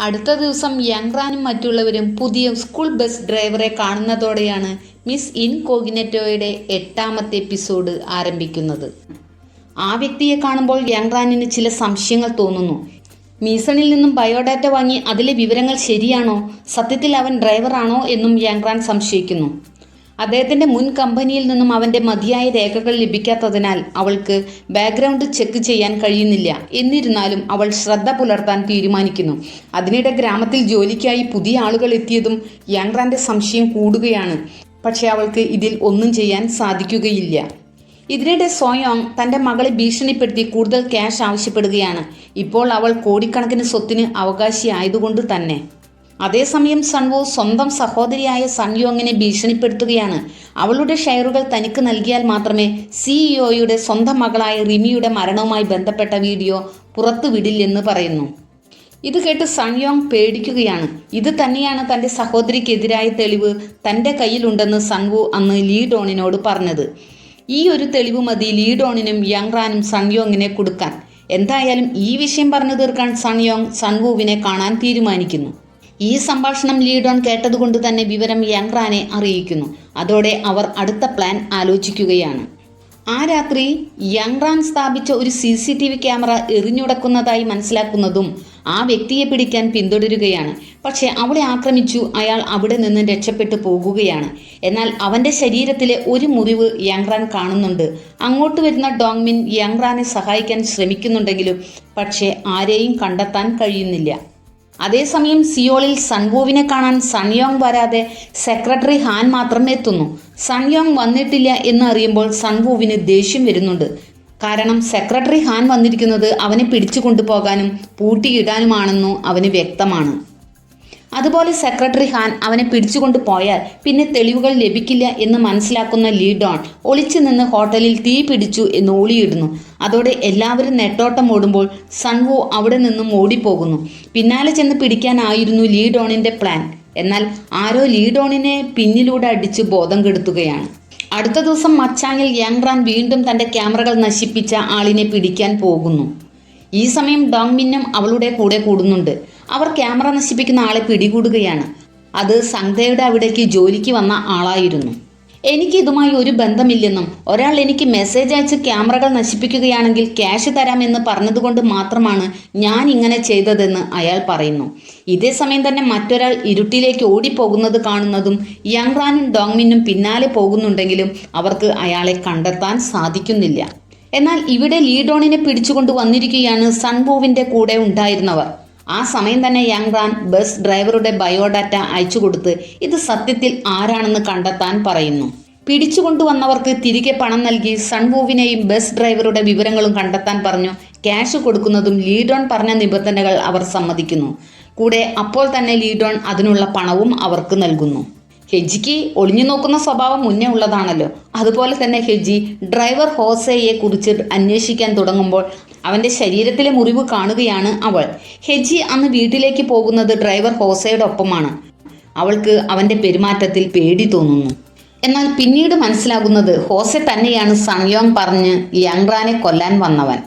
അടുത്ത ദിവസം യങ്റാനും മറ്റുള്ളവരും പുതിയ സ്കൂൾ ബസ് ഡ്രൈവറെ കാണുന്നതോടെയാണ് മിസ് ഇൻകോഗ്നറ്റോയുടെ എട്ടാമത്തെ എപ്പിസോഡ് ആരംഭിക്കുന്നത്. ആ വ്യക്തിയെ കാണുമ്പോൾ യങ്റാനിന് ചില സംശയങ്ങൾ തോന്നുന്നു. മീസണിൽ നിന്നും ബയോഡാറ്റ വാങ്ങി അതിലെ വിവരങ്ങൾ ശരിയാണോ? സത്യത്തിൽ അവൻ ഡ്രൈവറാണോ എന്നും യങ്റാൻ സംശയിക്കുന്നു. അദ്ദേഹത്തിന്റെ മുൻ കമ്പനിയിൽ നിന്നും അവന്റെ മതിയായ രേഖകൾ ലഭിക്കാത്തതിനാൽ അവൾക്ക് ബാക്ക്ഗ്രൗണ്ട് ചെക്ക് ചെയ്യാൻ കഴിയുന്നില്ല. എന്നിരുന്നാലും അവൾ ശ്രദ്ധ പുലർത്താൻ തീരുമാനിക്കുന്നു. അതിനിടെ ഗ്രാമത്തിൽ ജോലിക്കായി പുതിയ ആളുകൾ എത്തിയതും യാങ്റാന്റെ സംശയം കൂടുകയാണ്. പക്ഷേ അവൾക്ക് ഇതിൽ ഒന്നും ചെയ്യാൻ സാധിക്കുകയില്ല. ഇതിനിടെ സോയോങ് തന്റെ മകളെ ഭീഷണിപ്പെടുത്തി കൂടുതൽ ക്യാഷ് ആവശ്യപ്പെടുകയാണ്. ഇപ്പോൾ അവൾ കോടിക്കണക്കിന് സ്വത്തിന് അവകാശിയായതുകൊണ്ട് തന്നെ. അതേസമയം സൺവു സ്വന്തം സഹോദരിയായ സൺയോങ്ങിനെ ഭീഷണിപ്പെടുത്തുകയാണ്. അവളുടെ ഷെയറുകൾ തനിക്ക് നൽകിയാൽ മാത്രമേ സിഇഒയുടെ സ്വന്തം മകളായ റിമിയുടെ മരണവുമായി ബന്ധപ്പെട്ട വീഡിയോ പുറത്തുവിടില്ലെന്ന് പറയുന്നു. ഇത് കേട്ട് സൺയോങ് പേടിക്കുകയാണ്. ഇത് തന്നെയാണ് തന്റെ സഹോദരിക്കെതിരായ തെളിവ് തന്റെ കയ്യിലുണ്ടെന്ന് സൺവു അന്ന് ലീഡോണിനോട് പറഞ്ഞത്. ഈ ഒരു തെളിവ് മതി ലീഡോണിനും യങ്റാനും സൺയോങ്ങിനെ കൊടുക്കാൻ. എന്തായാലും ഈ വിഷയം പറഞ്ഞു തീർക്കാൻ സൺയോങ് സൺവുവിനെ കാണാൻ തീരുമാനിക്കുന്നു. ഈ സംഭാഷണം ലീഡോൺ കേട്ടതുകൊണ്ട് തന്നെ വിവരം യങ്റാനെ അറിയിക്കുന്നു. അതോടെ അവർ അടുത്ത പ്ലാൻ ആലോചിക്കുകയാണ്. ആ രാത്രി യങ്റാൻ സ്ഥാപിച്ച ഒരു C C T V camera എറിഞ്ഞുടക്കുന്നതായി മനസ്സിലാക്കുന്നതും ആ വ്യക്തിയെ പിടിക്കാൻ പിന്തുടരുകയാണ്. പക്ഷേ അവളെ ആക്രമിച്ചു അയാൾ അവിടെ നിന്ന് രക്ഷപ്പെട്ടു പോകുകയാണ്. എന്നാൽ അവന്റെ ശരീരത്തിലെ ഒരു മുറിവ് യങ്റാൻ കാണുന്നുണ്ട്. അങ്ങോട്ട് വരുന്ന ഡോങ്മിൻ യങ്റാനെ സഹായിക്കാൻ ശ്രമിക്കുന്നുണ്ടെങ്കിലും പക്ഷേ ആരെയും കണ്ടെത്താൻ കഴിയുന്നില്ല. അതേസമയം സിയോളിൽ സൺവൂവിനെ കാണാൻ സൺയോങ് വരാതെ സെക്രട്ടറി ഹാൻ മാത്രം എത്തുന്നു. സൺയോങ് വന്നിട്ടില്ല എന്ന് അറിയുമ്പോൾ സൺവൂവിന് ദേഷ്യം വരുന്നുണ്ട്. കാരണം സെക്രട്ടറി ഹാൻ വന്നിരിക്കുന്നത് അവനെ പിടിച്ചു കൊണ്ടുപോകാനും പൂട്ടിയിടാനുമാണെന്നു അവന് വ്യക്തമാണ്. അതുപോലെ സെക്രട്ടറി ഹാൻ അവനെ പിടിച്ചുകൊണ്ട് പോയാൽ പിന്നെ തെളിവുകൾ ലഭിക്കില്ല എന്ന് മനസ്സിലാക്കുന്ന ലീഡോൺ ഒളിച്ചു നിന്ന് ഹോട്ടലിൽ തീ പിടിച്ചു എന്ന് ഓളിയിടുന്നു അതോടെ എല്ലാവരും നെട്ടോട്ടം ഓടുമ്പോൾ സൺവു അവിടെ നിന്നും ഓടിപ്പോകുന്നു. പിന്നാലെ ചെന്ന് പിടിക്കാനായിരുന്നു ലീഡോണിന്റെ പ്ലാൻ. എന്നാൽ ആരോ ലീഡോണിനെ പിന്നിലൂടെ അടിച്ച് ബോധം കെടുത്തുകയാണ്. അടുത്ത ദിവസം മച്ചാങ്ങിൽ യങ്റാൻ വീണ്ടും തന്റെ ക്യാമറകൾ നശിപ്പിച്ച ആളിനെ പിടിക്കാൻ പോകുന്നു. ഈ സമയം ഡോങ് മിന്നും അവളുടെ കൂടെ കൂടുന്നുണ്ട്. അവർ ക്യാമറ നശിപ്പിക്കുന്ന ആളെ പിടികൂടുകയാണ്. അത് സംഗയുടെ അവിടേക്ക് ജോലിക്ക് വന്ന ആളായിരുന്നു. എനിക്ക് ഇതുമായി ഒരു ബന്ധമില്ലെന്നും ഒരാൾ എനിക്ക് മെസ്സേജ് അയച്ച് ക്യാമറകൾ നശിപ്പിക്കുകയാണെങ്കിൽ ക്യാഷ് തരാമെന്ന് പറഞ്ഞതുകൊണ്ട് മാത്രമാണ് ഞാൻ ഇങ്ങനെ ചെയ്തതെന്ന് അയാൾ പറയുന്നു. ഇതേ സമയം തന്നെ മറ്റൊരാൾ ഇരുട്ടിലേക്ക് ഓടിപ്പോകുന്നത് കാണുന്നതും യങ്റാനും ഡോങ്മിനും പിന്നാലെ പോകുന്നുണ്ടെങ്കിലും അവർക്ക് അയാളെ കണ്ടെത്താൻ സാധിക്കുന്നില്ല. എന്നാൽ ഇവിടെ ലീഡോണിനെ പിടിച്ചുകൊണ്ട് വന്നിരിക്കുകയാണ് സൺബൂവിന്റെ കൂടെ ഉണ്ടായിരുന്നവർ. ആ സമയം തന്നെ യങ് റാൻ ബസ് ഡ്രൈവറുടെ ബയോഡാറ്റ അയച്ചു കൊടുത്ത് ഇത് സത്യത്തിൽ ആരാണെന്ന് കണ്ടെത്താൻ പറയുന്നു. പിടിച്ചുകൊണ്ടുവന്നവർക്ക് തിരികെ പണം നൽകി സൺവൂവിനെയും ബസ് ഡ്രൈവറുടെ വിവരങ്ങളും കണ്ടെത്താൻ പറഞ്ഞു. ക്യാഷ് കൊടുക്കുന്നതും ലീഡോൺ പറഞ്ഞ നിബന്ധനകൾ അവർ സമ്മതിക്കുന്നു. കൂടെ അപ്പോൾ തന്നെ ലീഡോൺ അതിനുള്ള പണവും അവർക്ക് നൽകുന്നു. ഹെജിക്ക് ഒളിഞ്ഞു നോക്കുന്ന സ്വഭാവം മുന്നേ ഉള്ളതാണല്ലോ. അതുപോലെ തന്നെ ഹെജി ഡ്രൈവർ ഹോസയെ കുറിച്ച് അന്വേഷിക്കാൻ തുടങ്ങുമ്പോൾ അവന്റെ ശരീരത്തിലെ മുറിവ് കാണുകയാണ് അവൾ. ഹെജി അന്ന് വീട്ടിലേക്ക് പോകുന്നത് ഡ്രൈവർ ഹോസയുടെ ഒപ്പമാണ് അവൾക്ക് അവന്റെ പെരുമാറ്റത്തിൽ പേടി തോന്നുന്നു. എന്നാൽ പിന്നീട് മനസ്സിലാകുന്നത് ഹോസെ തന്നെയാണ് സൺയോങ് പറഞ്ഞ് യങ്റാനെ കൊല്ലാൻ വന്നവൻ.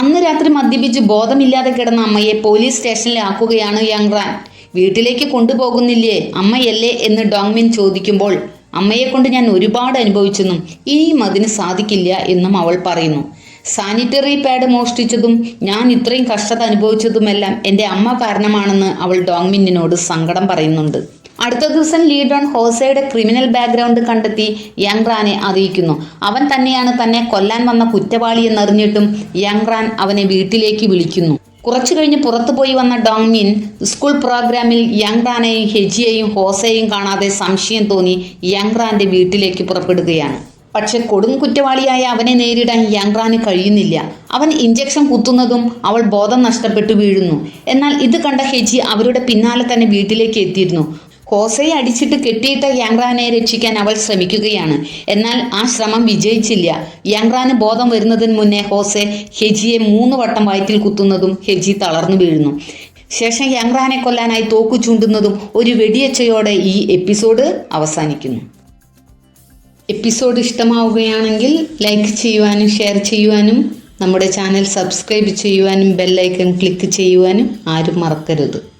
അന്ന് രാത്രി മദ്യപിച്ച് ബോധമില്ലാതെ കിടന്ന അമ്മയെ പോലീസ് സ്റ്റേഷനിലാക്കുകയാണ് യങ്റാൻ വീട്ടിലേക്ക് കൊണ്ടുപോകുന്നില്ലേ? അമ്മയല്ലേ എന്ന് ഡോങ്മിൻ ചോദിക്കുമ്പോൾ അമ്മയെ കൊണ്ട് ഞാൻ ഒരുപാട് അനുഭവിച്ചെന്നും ഇനിയും അതിന് സാധിക്കില്ല എന്നും അവൾ പറയുന്നു. സാനിറ്ററി പാഡ് മോഷ്ടിച്ചതും ഞാൻ ഇത്രയും കഷ്ടത അനുഭവിച്ചതുമെല്ലാം എന്റെ അമ്മ കാരണമാണെന്ന് അവൾ ഡോങ്മിന്നിനോട് സങ്കടം പറയുന്നുണ്ട്. അടുത്ത ദിവസം ലീഡോൺ ഹോസയുടെ ക്രിമിനൽ ബാക്ക്ഗ്രൗണ്ട് കണ്ടെത്തി യങ്റാനെ അറിയിക്കുന്നു. അവൻ തന്നെയാണ് തന്നെ കൊല്ലാൻ വന്ന കുറ്റവാളി എന്നറിഞ്ഞിട്ടും യങ്റാൻ അവനെ വീട്ടിലേക്ക് വിളിക്കുന്നു. കുറച്ചു കഴിഞ്ഞ് പുറത്തു പോയി വന്ന ഡോങ്മിൻ സ്കൂൾ പ്രോഗ്രാമിൽ യങ്റാനെയും ഹെജിയെയും ഹോസയെയും കാണാതെ സംശയം തോന്നി യങ്റാന്റെ വീട്ടിലേക്ക് പുറപ്പെടുകയാണ്. പക്ഷെ കൊടും കുറ്റവാളിയായ അവനെ നേരിടാൻ യങ്റാന് കഴിയുന്നില്ല. അവൻ ഇഞ്ചക്ഷൻ കുത്തുന്നതും അവൾ ബോധം നഷ്ടപ്പെട്ടു വീഴുന്നു. എന്നാൽ ഇത് കണ്ട ഹെജി അവരുടെ പിന്നാലെ തന്നെ വീട്ടിലേക്ക് എത്തിയിരുന്നു. ഹോസയെ അടിച്ചിട്ട് കെട്ടിയിട്ട യാങ്റാനെ രക്ഷിക്കാൻ അവൾ ശ്രമിക്കുകയാണ്. എന്നാൽ ആ ശ്രമം വിജയിച്ചില്ല. യാങ്റാന് ബോധം വരുന്നതിന് മുന്നേ ഹോസെ ഹെജിയെ മൂന്ന് വട്ടം വയറ്റിൽ കുത്തുന്നതും ഹെജി തളർന്നു വീഴുന്നു. ശേഷം യാങ്റാനെ കൊല്ലാനായി തോക്കു ചൂണ്ടുന്നതും ഒരു വെടിയച്ചയോടെ ഈ എപ്പിസോഡ് അവസാനിക്കുന്നു. എപ്പിസോഡ് ഇഷ്ടമാവുകയാണെങ്കിൽ ലൈക്ക് ചെയ്യുവാനും ഷെയർ ചെയ്യുവാനും നമ്മുടെ ചാനൽ സബ്സ്ക്രൈബ് ചെയ്യുവാനും ബെല്ലൈക്കൺ ക്ലിക്ക് ചെയ്യുവാനും ആരും മറക്കരുത്.